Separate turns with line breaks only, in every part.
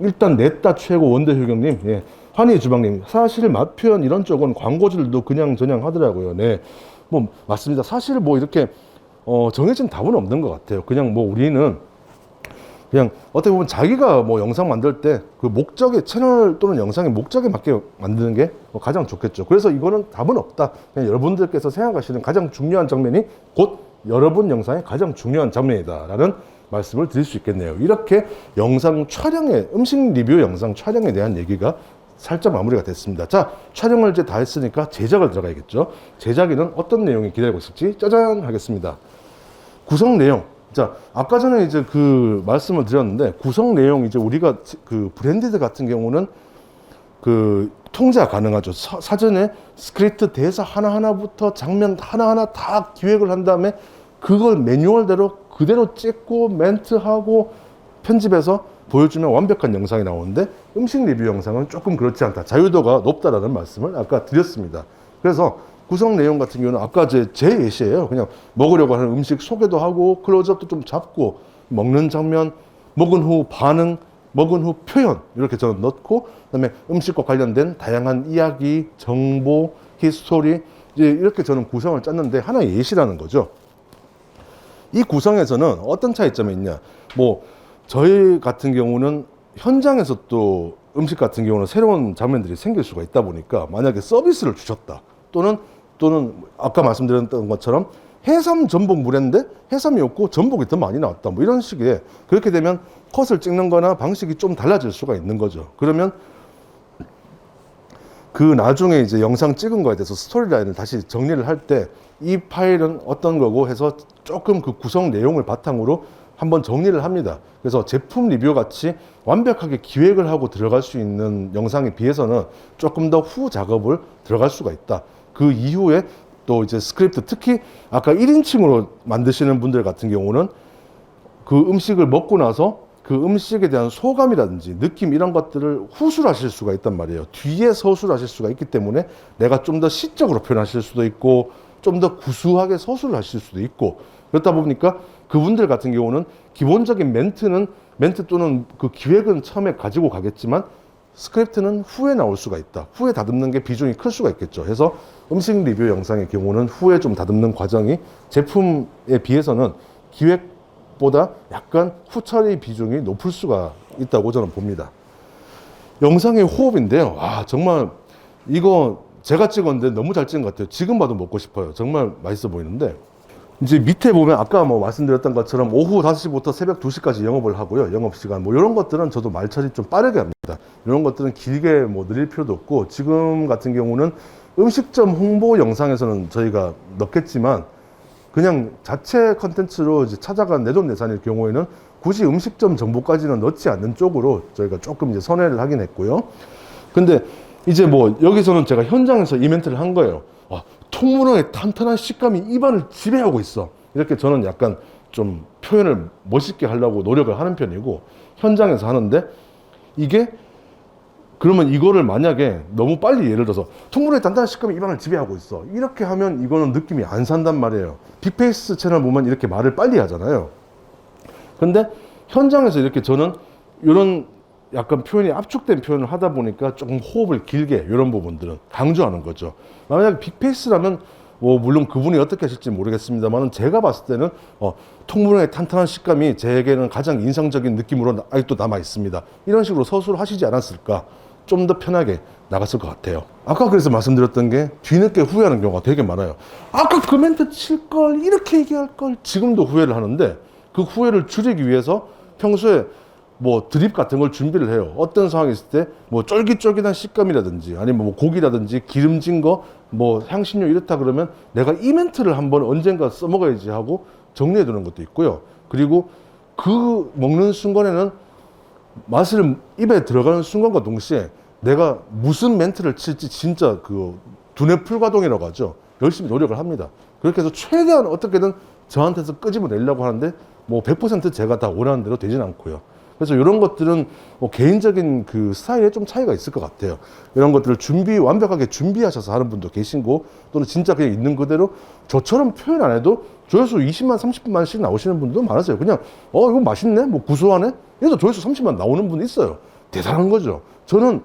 일단 냈다 최고 원대 효경님, 예. 환희 주방님, 사실 맛 표현 이런 쪽은 광고주들도 그냥 저냥 하더라고요. 네, 뭐 맞습니다. 사실 뭐 이렇게 어, 정해진 답은 없는 것 같아요. 그냥 뭐 우리는 그냥 어떻게 보면 자기가 뭐 영상 만들 때 그 목적에 채널 또는 영상의 목적에 맞게 만드는 게 뭐 가장 좋겠죠. 그래서 이거는 답은 없다. 그냥 여러분들께서 생각하시는 가장 중요한 장면이 곧 여러분 영상의 가장 중요한 장면이다 라는 말씀을 드릴 수 있겠네요. 이렇게 영상 촬영에 음식 리뷰 영상 촬영에 대한 얘기가 살짝 마무리가 됐습니다. 자, 촬영을 이제 다 했으니까 제작을 들어가야겠죠. 제작에는 어떤 내용이 기다리고 있을지 짜잔 하겠습니다. 구성 내용. 자, 아까 전에 이제 그 말씀을 드렸는데 구성 내용 이제 우리가 그 브랜디드 같은 경우는 그 통제가 가능하죠. 사, 사전에 스크립트 대사 하나하나부터 장면 하나하나 다 기획을 한 다음에 그걸 매뉴얼대로 그대로 찍고 멘트하고 편집해서 보여주면 완벽한 영상이 나오는데 음식 리뷰 영상은 조금 그렇지 않다. 자유도가 높다라는 말씀을 아까 드렸습니다. 그래서 구성 내용 같은 경우는 아까 제, 제 예시예요. 그냥 먹으려고 하는 음식 소개도 하고 클로즈업도 좀 잡고 먹는 장면, 먹은 후 반응, 먹은 후 표현 이렇게 저는 넣고 그다음에 음식과 관련된 다양한 이야기, 정보, 히스토리 이제 이렇게 저는 구성을 짰는데 하나의 예시라는 거죠. 이 구성에서는 어떤 차이점이 있냐? 뭐 저희 같은 경우는 현장에서 또 음식 같은 경우는 새로운 장면들이 생길 수가 있다 보니까 만약에 서비스를 주셨다 또는 또는 아까 말씀드렸던 것처럼 해삼 전복 물회인데 해삼이 없고 전복이 더 많이 나왔다 뭐 이런 식의 그렇게 되면 컷을 찍는 거나 방식이 좀 달라질 수가 있는 거죠 그러면 그 나중에 이제 영상 찍은 거에 대해서 스토리라인을 다시 정리를 할때 이 파일은 어떤 거고 해서 조금 그 구성 내용을 바탕으로 한번 정리를 합니다. 그래서 제품 리뷰 같이 완벽하게 기획을 하고 들어갈 수 있는 영상에 비해서는 조금 더 후 작업을 들어갈 수가 있다. 그 이후에 또 이제 스크립트 특히 아까 1인칭으로 만드시는 분들 같은 경우는 그 음식을 먹고 나서 그 음식에 대한 소감이라든지 느낌 이런 것들을 후술하실 수가 있단 말이에요. 뒤에 서술하실 수가 있기 때문에 내가 좀 더 시적으로 표현하실 수도 있고 좀 더 구수하게 서술을 하실 수도 있고 그렇다 보니까 그분들 같은 경우는 기본적인 멘트는 멘트 또는 그 기획은 처음에 가지고 가겠지만 스크립트는 후에 나올 수가 있다. 후에 다듬는 게 비중이 클 수가 있겠죠. 해서 음식 리뷰 영상의 경우는 후에 좀 다듬는 과정이 제품에 비해서는 기획보다 약간 후 처리 비중이 높을 수가 있다고 저는 봅니다. 영상의 호흡인데요. 아, 정말 이거 제가 찍었는데 너무 잘 찍은 것 같아요. 지금 봐도 먹고 싶어요. 정말 맛있어 보이는데. 이제 밑에 보면 아까 뭐 말씀드렸던 것처럼 오후 5시부터 새벽 2시까지 영업을 하고요. 영업시간. 뭐 이런 것들은 저도 말처리 좀 빠르게 합니다. 이런 것들은 길게 뭐 늘릴 필요도 없고 지금 같은 경우는 음식점 홍보 영상에서는 저희가 넣겠지만 그냥 자체 컨텐츠로 찾아간 내돈내산일 경우에는 굳이 음식점 정보까지는 넣지 않는 쪽으로 저희가 조금 이제 선회를 하긴 했고요. 근데 이제 뭐 여기서는 제가 현장에서 이벤트를 한 거예요. 와, 통문어의 탄탄한 식감이 입안을 지배하고 있어. 이렇게 저는 약간 좀 표현을 멋있게 하려고 노력을 하는 편이고 현장에서 하는데 이게 그러면 이거를 만약에 너무 빨리 예를 들어서 통문어의 단단한 식감이 입안을 지배하고 있어. 이렇게 하면 이거는 느낌이 안 산단 말이에요. 빅페이스 채널 보면 이렇게 말을 빨리 하잖아요. 근데 현장에서 이렇게 저는 이런 약간 표현이 압축된 표현을 하다 보니까 조금 호흡을 길게 이런 부분들은 강조하는 거죠. 만약에 빅페이스라면 뭐 물론 그분이 어떻게 하실지 모르겠습니다만은 제가 봤을 때는 어, 통문의 탄탄한 식감이 제게는 가장 인상적인 느낌으로 나- 아직도 남아 있습니다. 이런 식으로 서술을 하시지 않았을까? 좀 더 편하게 나갔을 것 같아요. 아까 그래서 말씀드렸던 게 뒤늦게 후회하는 경우가 되게 많아요. 아까 그 멘트 칠 걸 이렇게 얘기할 걸 지금도 후회를 하는데 그 후회를 줄이기 위해서 평소에 뭐 드립 같은 걸 준비를 해요. 어떤 상황이 있을 때 뭐 쫄깃쫄깃한 식감이라든지 아니면 뭐 고기라든지 기름진 거 뭐 향신료 이렇다 그러면 내가 이 멘트를 한번 언젠가 써먹어야지 하고 정리해 두는 것도 있고요. 그리고 그 먹는 순간에는 맛을 입에 들어가는 순간과 동시에 내가 무슨 멘트를 칠지 진짜 그 두뇌 풀가동이라고 하죠. 열심히 노력을 합니다. 그렇게 해서 최대한 어떻게든 저한테서 끄집어내려고 하는데 뭐 100% 제가 다 원하는 대로 되진 않고요. 그래서 이런 것들은 뭐 개인적인 그 스타일에 좀 차이가 있을 것 같아요. 이런 것들을 준비, 완벽하게 준비하셔서 하는 분도 계시고 또는 진짜 그냥 있는 그대로 저처럼 표현 안 해도 조회수 20만, 30만씩 나오시는 분도 많았어요. 그냥 어, 이거 맛있네? 뭐 구수하네? 이래서 조회수 30만 나오는 분도 있어요. 대단한 거죠. 저는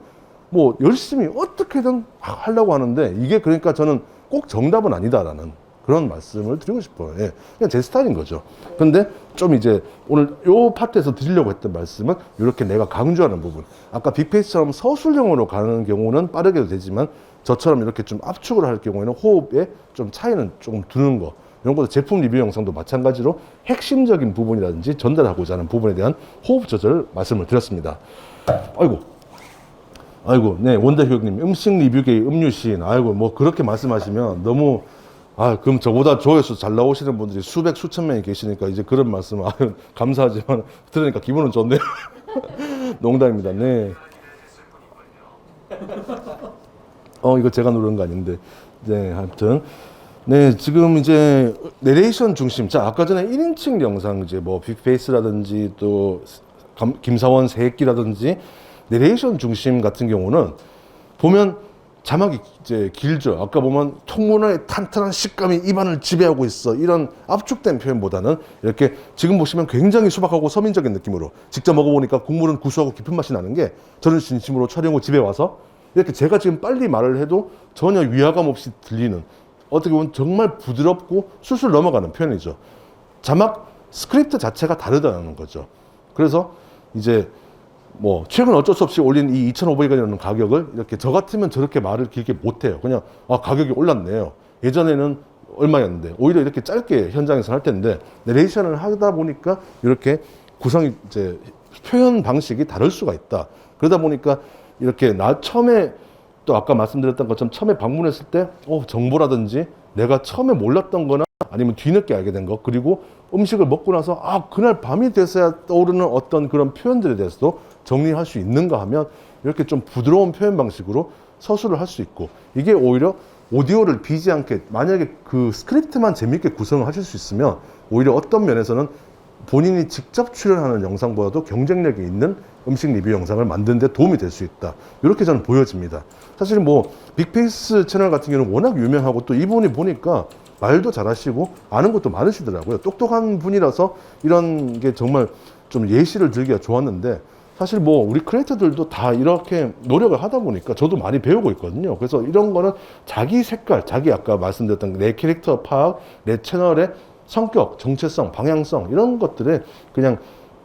뭐 열심히 어떻게든 하려고 하는데 이게 그러니까 저는 꼭 정답은 아니다라는 그런 말씀을 드리고 싶어요. 예. 그냥 제 스타일인 거죠. 근데 좀 이제 오늘 요 파트에서 드리려고 했던 말씀은 이렇게 내가 강조하는 부분. 아까 빅페이스처럼 서술형으로 가는 경우는 빠르게도 되지만 저처럼 이렇게 좀 압축을 할 경우에는 호흡에 좀 차이는 조금 두는 거. 이런 것도 제품 리뷰 영상도 마찬가지로 핵심적인 부분이라든지 전달하고자 하는 부분에 대한 호흡 조절 말씀을 드렸습니다. 아이고, 아이고, 네, 원대효님, 음식 리뷰계의 음유시인. 아이고, 뭐, 그렇게 말씀하시면 너무, 아, 그럼 저보다 조회수 잘 나오시는 분들이 수백, 수천 명이 계시니까 이제 그런 말씀, 아 감사하지만, 들으니까 기분은 좋네요. 농담입니다. 네. 어, 이거 제가 누른 거 아닌데. 네, 하여튼. 네, 지금 이제 내레이션 중심. 자, 아까 전에 1인칭 영상 이제 뭐 빅페이스라든지 또 감- 김사원 새끼라든지 내레이션 중심 같은 경우는 보면 자막이 이제 길죠. 아까 보면 통문화의 탄탄한 식감이 입안을 지배하고 있어. 이런 압축된 표현보다는 이렇게 지금 보시면 굉장히 수박하고 서민적인 느낌으로 직접 먹어보니까 국물은 구수하고 깊은 맛이 나는 게 저는 진심으로 촬영 후 집에 와서 이렇게 제가 지금 빨리 말을 해도 전혀 위화감 없이 들리는 어떻게 보면 정말 부드럽고 술술 넘어가는 표현이죠. 자막 스크립트 자체가 다르다는 거죠. 그래서 이제 뭐 최근 어쩔 수 없이 올린 이 2,500원이라는 가격을 이렇게 저 같으면 저렇게 말을 길게 못 해요. 그냥 아 가격이 올랐네요. 예전에는 얼마였는데 오히려 이렇게 짧게 현장에서 할 텐데 내레이션을 하다 보니까 이렇게 구성이 이제 표현 방식이 다를 수가 있다. 그러다 보니까 이렇게 나 처음에 또 아까 말씀드렸던 것처럼 처음에 방문했을 때 어, 정보라든지 내가 처음에 몰랐던 거나 아니면 뒤늦게 알게 된거 그리고 음식을 먹고 나서 아 그날 밤이 돼서야 떠오르는 어떤 그런 표현들에 대해서도 정리할 수 있는가 하면 이렇게 좀 부드러운 표현 방식으로 서술을 할 수 있고 이게 오히려 오디오를 비지 않게 만약에 그 스크립트만 재밌게 구성을 하실 수 있으면 오히려 어떤 면에서는 본인이 직접 출연하는 영상보다도 경쟁력이 있는 음식 리뷰 영상을 만드는 데 도움이 될 수 있다. 이렇게 저는 보여집니다. 사실 뭐 빅페이스 채널 같은 경우는 워낙 유명하고 또 이분이 보니까 말도 잘하시고 아는 것도 많으시더라고요. 똑똑한 분이라서 이런 게 정말 좀 예시를 들기가 좋았는데 사실 뭐 우리 크리에이터들도 다 이렇게 노력을 하다 보니까 저도 많이 배우고 있거든요. 그래서 이런 거는 자기 색깔, 자기 아까 말씀드렸던 내 캐릭터 파악, 내 채널의 성격, 정체성, 방향성 이런 것들에 그냥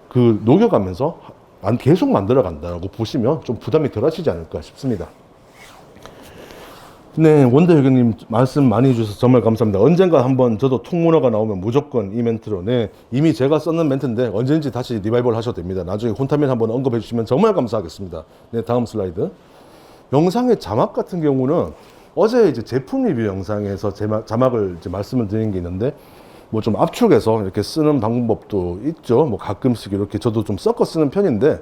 그 녹여가면서 안- 계속 만들어 간다고 보시면 좀 부담이 덜 하시지 않을까 싶습니다. 네, 원대 회장님 말씀 많이 해주셔서 정말 감사합니다. 언젠가 한번 저도 통문화가 나오면 무조건 이 멘트로, 네, 이미 제가 썼는 멘트인데 언제든지 다시 리바이벌 하셔도 됩니다. 나중에 혼타면 한번 언급해 주시면 정말 감사하겠습니다. 네, 다음 슬라이드. 영상의 자막 같은 경우는 어제 이제 제품 리뷰 영상에서 자막을 이제 말씀을 드린 게 있는데 뭐 좀 압축해서 이렇게 쓰는 방법도 있죠. 뭐 가끔씩 이렇게 저도 좀 섞어 쓰는 편인데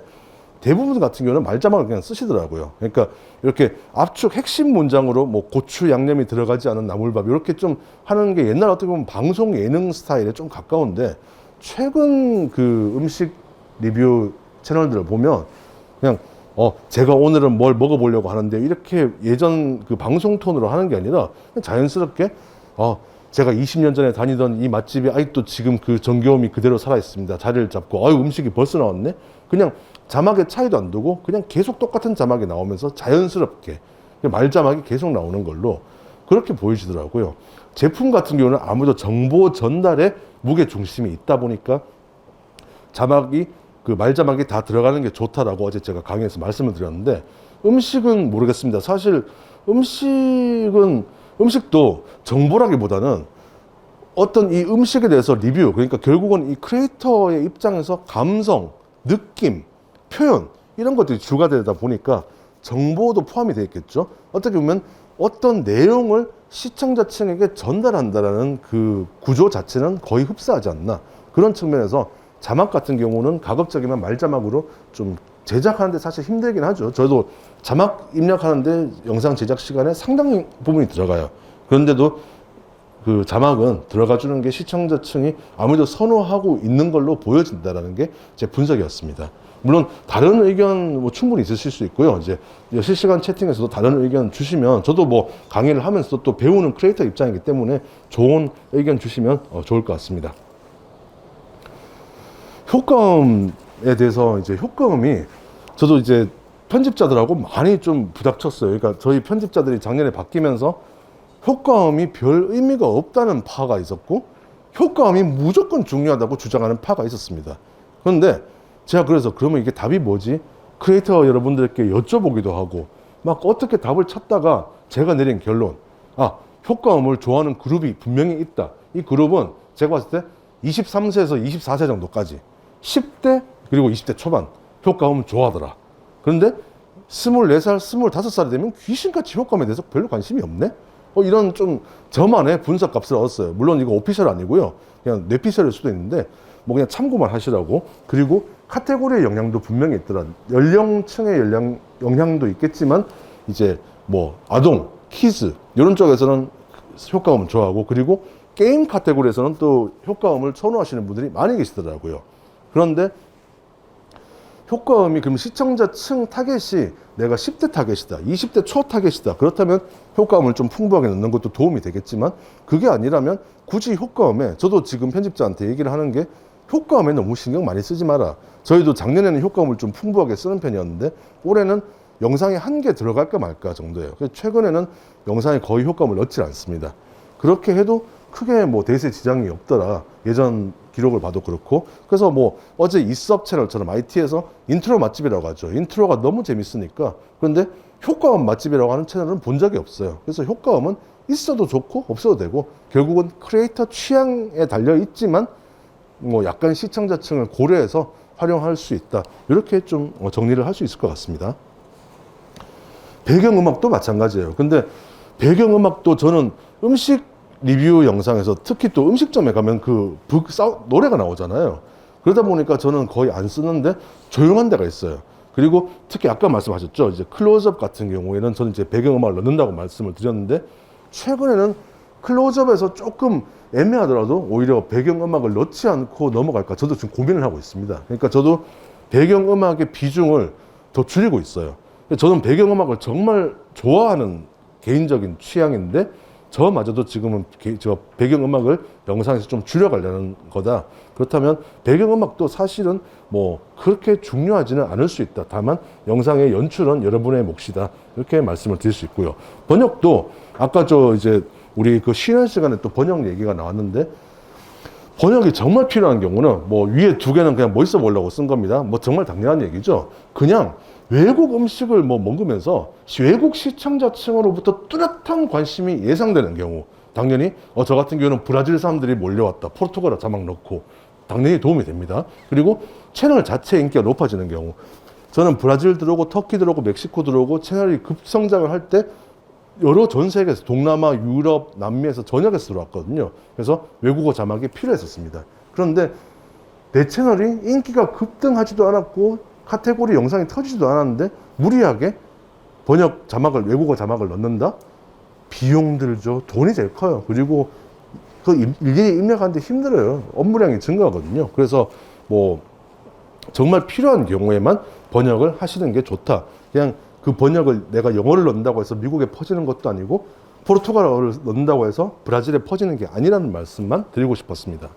대부분 같은 경우는 말자막을 그냥 쓰시더라고요. 그러니까 이렇게 압축 핵심 문장으로 뭐 고추 양념이 들어가지 않은 나물밥 이렇게 좀 하는 게 옛날 어떻게 보면 방송 예능 스타일에 좀 가까운데 최근 그 음식 리뷰 채널들을 보면 그냥 어 제가 오늘은 뭘 먹어보려고 하는데 이렇게 예전 그 방송 톤으로 하는 게 아니라 자연스럽게 어 제가 20년 전에 다니던 이 맛집이 아직도 지금 그 정겨움이 그대로 살아 있습니다. 자리를 잡고 아유 음식이 벌써 나왔네. 그냥 자막의 차이도 안 두고 그냥 계속 똑같은 자막이 나오면서 자연스럽게 그냥 말 자막이 계속 나오는 걸로 그렇게 보이시더라고요. 제품 같은 경우는 아무래도 정보 전달에 무게 중심이 있다 보니까 자막이 그 말자막이 다 들어가는 게 좋다라고 어제 제가 강의에서 말씀을 드렸는데 음식은 모르겠습니다. 사실 음식은 음식도 정보라기보다는 어떤 이 음식에 대해서 리뷰 그러니까 결국은 이 크리에이터의 입장에서 감성, 느낌, 표현 이런 것들이 주가 되다 보니까 정보도 포함이 되어 있겠죠. 어떻게 보면 어떤 내용을 시청자층에게 전달한다라는 그 구조 자체는 거의 흡사하지 않나 그런 측면에서 자막 같은 경우는 가급적이면 말자막으로 좀 제작하는데 사실 힘들긴 하죠. 저도 자막 입력하는데 영상 제작 시간에 상당 부분이 들어가요. 그런데도 그 자막은 들어가 주는 게 시청자층이 아무래도 선호하고 있는 걸로 보여진다라는 게 제 분석이었습니다. 물론 다른 의견 뭐 충분히 있으실 수 있고요. 이제 실시간 채팅에서도 다른 의견 주시면 저도 뭐 강의를 하면서 또 배우는 크리에이터 입장이기 때문에 좋은 의견 주시면 어, 좋을 것 같습니다. 효과음에 대해서 이제 효과음이 저도 이제 편집자들하고 많이 좀 부닥쳤어요. 그러니까 저희 편집자들이 작년에 바뀌면서 효과음이 별 의미가 없다는 파가 있었고 효과음이 무조건 중요하다고 주장하는 파가 있었습니다. 그런데 제가 그래서 그러면 이게 답이 뭐지? 크리에이터 여러분들께 여쭤보기도 하고 막 어떻게 답을 찾다가 제가 내린 결론. 아, 효과음을 좋아하는 그룹이 분명히 있다. 이 그룹은 제가 봤을 때 23세에서 24세 정도까지 10대 그리고 20대 초반 효과음 좋아하더라. 그런데 24살, 25살이 되면 귀신같이 효과음에 대해서 별로 관심이 없네? 어, 이런 좀 저만의 분석 값을 얻었어요. 물론 이거 오피셜 아니고요. 그냥 뇌피셜일 수도 있는데 뭐 그냥 참고만 하시라고. 그리고 카테고리의 영향도 분명히 있더라. 연령층의 연령, 영향도 있겠지만 이제 뭐 아동, 키즈 이런 쪽에서는 효과음 좋아하고 그리고 게임 카테고리에서는 또 효과음을 선호하시는 분들이 많이 계시더라고요. 그런데 효과음이 그럼 시청자층 타겟이 내가 10대 타겟이다, 20대 초 타겟이다. 그렇다면 효과음을 좀 풍부하게 넣는 것도 도움이 되겠지만 그게 아니라면 굳이 효과음에 저도 지금 편집자한테 얘기를 하는 게 효과음에 너무 신경 많이 쓰지 마라. 저희도 작년에는 효과음을 좀 풍부하게 쓰는 편이었는데 올해는 영상에 한개 들어갈까 말까 정도예요. 그래서 최근에는 영상에 거의 효과음을 넣지 않습니다. 그렇게 해도 크게 뭐 대세 지장이 없더라. 예전 기록을 봐도 그렇고. 그래서 뭐 어제 이섭 채널처럼 IT에서 인트로 맛집이라고 하죠. 인트로가 너무 재밌으니까. 그런데 효과음 맛집이라고 하는 채널은 본 적이 없어요. 그래서 효과음은 있어도 좋고 없어도 되고 결국은 크리에이터 취향에 달려 있지만 뭐 약간 시청자층을 고려해서 활용할 수 있다. 이렇게 좀 어, 정리를 할 수 있을 것 같습니다. 배경음악도 마찬가지예요. 근데 배경음악도 저는 음식 리뷰 영상에서 특히 또 음식점에 가면 그 북, 싸, 노래가 나오잖아요. 그러다 보니까 저는 거의 안 쓰는데 조용한 데가 있어요. 그리고 특히 아까 말씀하셨죠. 이제 클로즈업 같은 경우에는 저는 이제 배경음악을 넣는다고 말씀을 드렸는데 최근에는 클로즈업에서 조금 애매하더라도 오히려 배경음악을 넣지 않고 넘어갈까 저도 지금 고민을 하고 있습니다. 그러니까 저도 배경음악의 비중을 더 줄이고 있어요. 저는 배경음악을 정말 좋아하는 개인적인 취향인데 저마저도 지금은 개- 저 배경음악을 영상에서 좀 줄여가려는 거다. 그렇다면 배경음악도 사실은 뭐 그렇게 중요하지는 않을 수 있다. 다만 영상의 연출은 여러분의 몫이다. 이렇게 말씀을 드릴 수 있고요. 번역도 아까 저 이제 우리 그 쉬는 시간에 또 번역 얘기가 나왔는데 번역이 정말 필요한 경우는 뭐 위에 두 개는 그냥 멋있어 보려고 쓴 겁니다. 뭐 정말 당연한 얘기죠. 그냥 외국 음식을 뭐 먹으면서 시- 외국 시청자층으로부터 뚜렷한 관심이 예상되는 경우 당연히 어, 저 같은 경우는 브라질 사람들이 몰려왔다. 포르투갈어 자막 넣고 당연히 도움이 됩니다. 그리고 채널 자체 인기가 높아지는 경우 저는 브라질 들어오고 터키 들어오고 멕시코 들어오고 채널이 급성장을 할 때 여러 전 세계에서 동남아, 유럽, 남미에서 전역에서 들어왔거든요. 그래서 외국어 자막이 필요했었습니다. 그런데 내 채널이 인기가 급등하지도 않았고 카테고리 영상이 터지지도 않았는데 무리하게 번역 자막을 외국어 자막을 넣는다? 비용 들죠. 돈이 제일 커요. 그리고 그 일- 일일이 입력하는데 힘들어요. 업무량이 증가하거든요. 그래서 뭐 정말 필요한 경우에만 번역을 하시는 게 좋다. 그냥 그 번역을 내가 영어를 넣는다고 해서 미국에 퍼지는 것도 아니고 포르투갈어를 넣는다고 해서 브라질에 퍼지는 게 아니라는 말씀만 드리고 싶었습니다.